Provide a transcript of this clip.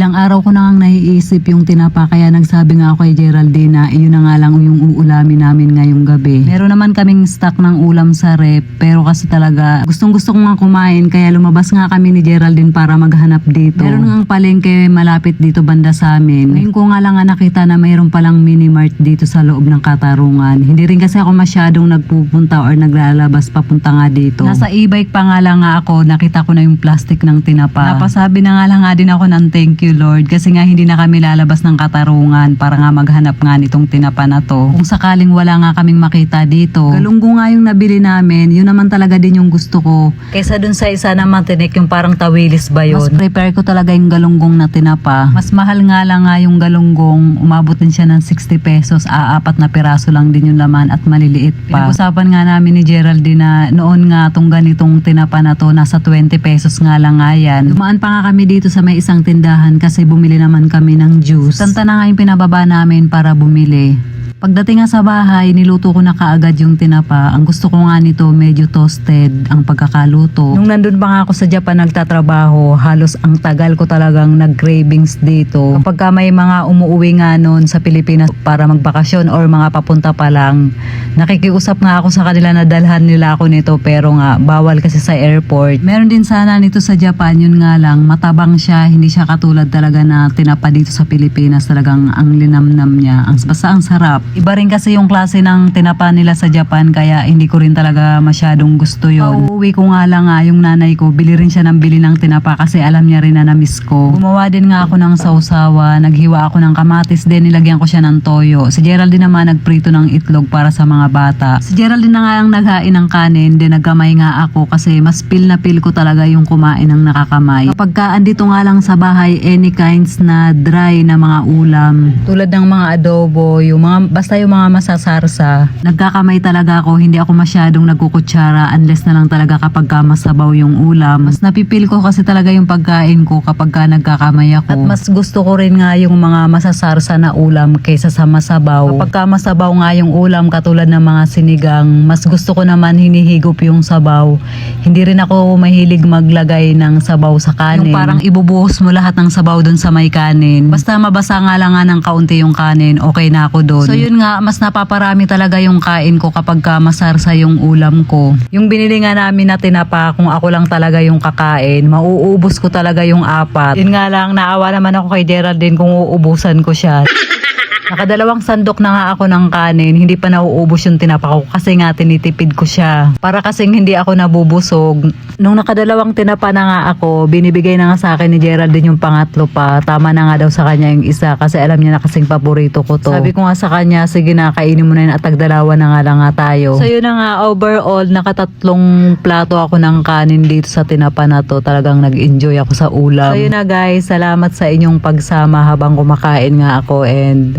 Ilang araw ko na ngang naiisip yung tinapa kaya nagsabi nga ako kay Geraldine na iyon na nga lang yung uulamin namin ngayong gabi. Meron naman kaming stock ng ulam sa rep pero kasi talaga gustong gusto ko nga kumain kaya lumabas nga kami ni Geraldine para maghanap dito. Meron nga palengke malapit dito banda sa amin. Ngayon ko nga lang nga nakita na mayroon palang mini mart dito sa loob ng katarungan. Hindi rin kasi ako masyadong nagpupunta or naglalabas papunta nga dito. Nasa e-bike pa nga lang nga ako, nakita ko na yung plastic ng tinapa. Napasabi na nga lang nga din ako ng thank you Lord kasi nga hindi na kami lalabas ng katarungan para nga maghanap nga nitong tinapa na to. Kung sakaling wala nga kaming makita dito, galunggo nga yung nabili namin, yun naman talaga din yung gusto ko. Kesa dun sa isa na matinik yung parang tawilis ba yun? Mas prepare ko talaga yung galunggong na tinapa. Mas mahal nga lang nga yung galunggong, umabot din siya ng 60 pesos, aapat na piraso lang din yung laman at maliliit pa. Pinag-usapan nga namin ni Geraldine na noon nga tong ganitong tinapa na to, nasa 20 pesos nga lang nga yan. Dumaan pa nga kami dito sa may isang tindahan kasi bumili naman kami ng juice. Tanta na nga yung pinababa namin para bumili. Pagdating nga sa bahay, niluto ko na kaagad yung tinapa. Ang gusto ko nga nito, medyo toasted ang pagkakaluto. Nung nandun pa nga ako sa Japan nagtatrabaho, halos ang tagal ko talagang nag-cravings dito. Kapag ka may mga umuwi nga noon sa Pilipinas para magbakasyon or mga papunta pa lang, nakikiusap nga ako sa kanila na dalhan nila ako nito pero nga bawal kasi sa airport. Meron din sana nito sa Japan, yun nga lang, matabang siya, hindi siya katulad talaga na tinapa dito sa Pilipinas. Talagang ang linamnam niya. Ang, basta ang sarap. Iba rin kasi yung klase ng tinapa nila sa Japan kaya hindi ko rin talaga masyadong gusto yon. Pauwi ko nga lang nga yung nanay ko, bili rin siya ng bili ng tinapa kasi alam niya rin na namiss ko. Gumawa din nga ako ng sausawa, naghiwa ako ng kamatis din, nilagyan ko siya ng toyo. Si Geraldine naman nagprito ng itlog para sa mga bata. Si Geraldine na nga ang naghain ng kanin, din nagkamay nga ako kasi mas feel na feel ko talaga yung kumain ng nakakamay. Kapag ka andito nga lang sa bahay, any kinds na dry na mga ulam, tulad ng mga adobo, yung mga basta yung mga masasarsa, nagkakamay talaga ako, hindi ako masyadong nagkukutsara unless na lang talaga kapag ka masabaw yung ulam. Mas napipil ko kasi talaga yung pagkain ko kapag ka nagkakamay ako. At mas gusto ko rin nga yung mga masasarsa na ulam kaysa sa masabaw. Kapag ka masabaw nga yung ulam katulad ng mga sinigang, mas gusto ko naman hinihigop yung sabaw. Hindi rin ako mahilig maglagay ng sabaw sa kanin. Yung parang ibubuhos mo lahat ng sabaw dun sa may kanin. Basta mabasa nga lang nga ng kaunti yung kanin, okay na ako dun. So yun nga, mas napaparami talaga yung kain ko kapag ka masarsa yung ulam ko. Yung binili nga namin na tinapa, kung ako lang talaga yung kakain, mauubos ko talaga yung apat. Yun nga lang, naawa naman ako kay Geraldine kung uubusan ko siya. Nakadalawang sandok na nga ako ng kanin, hindi pa nauubos yung tinapa ko kasi nga tinitipid ko siya. Para kasing hindi ako nabubusog. Nung nakadalawang tinapa na nga ako, binibigay na nga sa akin ni Geraldine yung pangatlo pa. Tama na nga daw sa kanya yung isa kasi alam niya na kasing paborito ko to. Sabi ko nga sa kanya, sige na, kainin mo na yun at tagdalawa na nga lang nga tayo. So yun na nga, overall, nakatatlong plato ako ng kanin dito sa tinapa na to. Talagang nag-enjoy ako sa ulam. So yun na guys, salamat sa inyong pagsama habang kumakain nga ako and